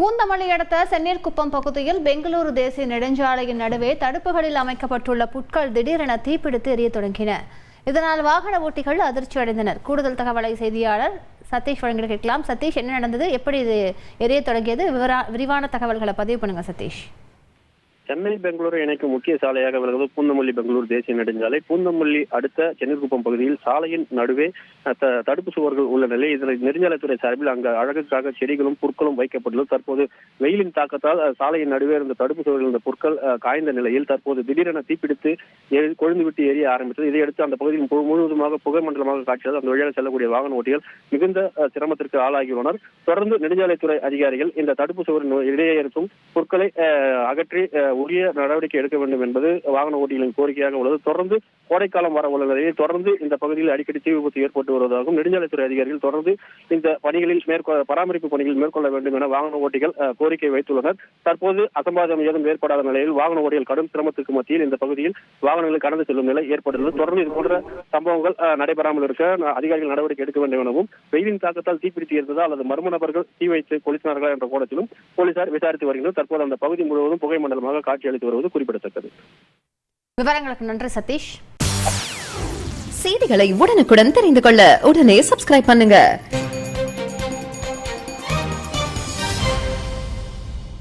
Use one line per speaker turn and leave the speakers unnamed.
பூந்தமல்லி அடுத்த சென்னீர்குப்பம் பகுதியில் பெங்களூரு தேசிய நெடுஞ்சாலையின் நடுவே தடுப்புகளில் அமைக்கப்பட்டுள்ள புட்கள் திடீரென தீப்பிடித்து எரிய தொடங்கின. இதனால் வாகன ஓட்டிகள் அதிர்ச்சி அடைந்தனர். கூடுதல் தகவலை செய்தியாளர் சதீஷ் வழங்கிட கேட்கலாம். சதீஷ் என்ன நடந்தது? எப்படி இது எரிய தொடங்கியது? விவரா விரிவான தகவல்களை பதிவு பண்ணுங்க சதீஷ்.
சென்னை பெங்களூரு இணைக்கும் முக்கிய சாலையாக விளங்குவது பூந்தமல்லி பெங்களூர் தேசிய நெடுஞ்சாலை. பூந்தமல்லி அடுத்த சென்னிக்குப்பம் பகுதியில் சாலையின் நடுவே தடுப்பு சுவர்கள் உள்ள நிலை. இதில் நெடுஞ்சாலைத்துறை சார்பில் அங்கு அழகுக்காக செடிகளும் புற்களும் வைக்கப்பட்டுள்ளது. தற்போது வெயிலின் தாக்கத்தால் சாலையின் நடுவே இருந்த தடுப்பு சுவர்கள் இருந்த புற்கள் காய்ந்த நிலையில் தற்போது திடீரென தீப்பிடித்து கொழுந்துவிட்டு எரிய ஆரம்பித்தது. இதையடுத்து அந்த பகுதியில் முழுவதுமாக புகை மண்டலமாக காட்சியது அந்த வழியாக செல்லக்கூடிய வாகன ஓட்டிகள் மிகுந்த சிரமத்திற்கு ஆளாகியுள்ளனர். தொடர்ந்து நெடுஞ்சாலைத்துறை அதிகாரிகள் இந்த தடுப்பு சுவரின் இடையே இருக்கும் பொருட்களை அகற்றி உரிய நடவடிக்கை எடுக்க வேண்டும் என்பது வாகன ஓட்டிகளின் கோரிக்கையாக உள்ளது. தொடர்ந்து கோடைக்காலம் வர உள்ள நிலையில் தொடர்ந்து இந்த பகுதியில் அடிக்கடி தீ விபத்து ஏற்பட்டு வருவதாகவும் நெடுஞ்சாலைத்துறை அதிகாரிகள் தொடர்ந்து இந்த பணிகளில் மேற்கொள்ள பராமரிப்பு பணிகள் மேற்கொள்ள வேண்டும் என வாகன ஓட்டிகள் கோரிக்கை வைத்துள்ளனர். தற்போது அசம்பாதம் ஏதும் ஏற்படாத நிலையில் வாகன ஓட்டிகள் கடும் சிரமத்துக்கு மத்தியில் இந்த பகுதியில் வாகனங்களை கடந்து செல்லும் நிலை ஏற்பட்டுள்ளது. தொடர்ந்து இது போன்ற சம்பவங்கள் நடைபெறாமல் இருக்க அதிகாரிகள் நடவடிக்கை எடுக்க வேண்டும் எனவும் வெயிலின் தாக்கத்தால் தீப்பிடித்து இருந்ததா அல்லது மர்ம நபர்கள் தீ வைத்து கொளுத்தினார்களா என்ற கோணத்திலும் போலீசார் விசாரித்து வருகின்றனர். தற்போது அந்த பகுதி முழுவதும் புகை மண்டலமாக காட்சியளித்து வருவது குறிப்பிடத்தக்கது.
விவரங்களுக்கு நன்றி சதீஷ்.
செய்திகளை உடனுக்குடன் தெரிந்து கொள்ள உடனே சப்ஸ்கிரைப் பண்ணுங்க.